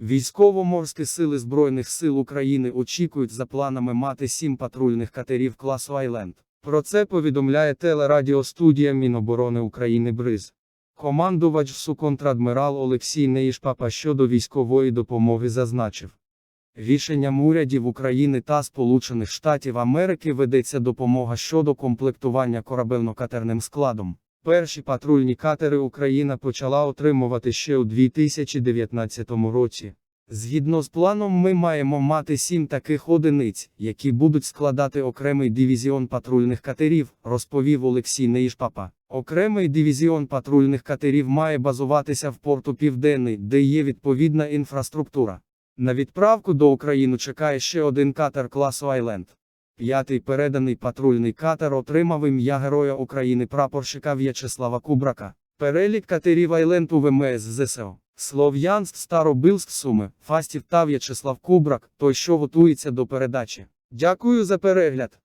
Військово-морські сили Збройних сил України очікують за планами мати сім патрульних катерів класу Айленд. Про це повідомляє телерадіостудія Міноборони України БРИЗ. Командувач СУ контрадмірал Олексій Неїшпапа щодо військової допомоги зазначив. Рішенням урядів України та Сполучених Штатів Америки ведеться допомога щодо комплектування корабельно-катерним складом. Перші патрульні катери Україна почала отримувати ще у 2019 році. Згідно з планом, ми маємо мати сім таких одиниць, які будуть складати окремий дивізіон патрульних катерів, розповів Олексій Неїшпапа. Окремий дивізіон патрульних катерів має базуватися в порту Південний, де є відповідна інфраструктура. На відправку до України чекає ще один катер класу Айленд. П'ятий переданий патрульний катер отримав ім'я Героя України прапорщика В'ячеслава Кубрака. Перелік катерів Айленту ВМС ЗСО. Слов'янськ, Старобилськ, Суми, Фастів та В'ячеслав Кубрак, той, що готується до передачі. Дякую за перегляд.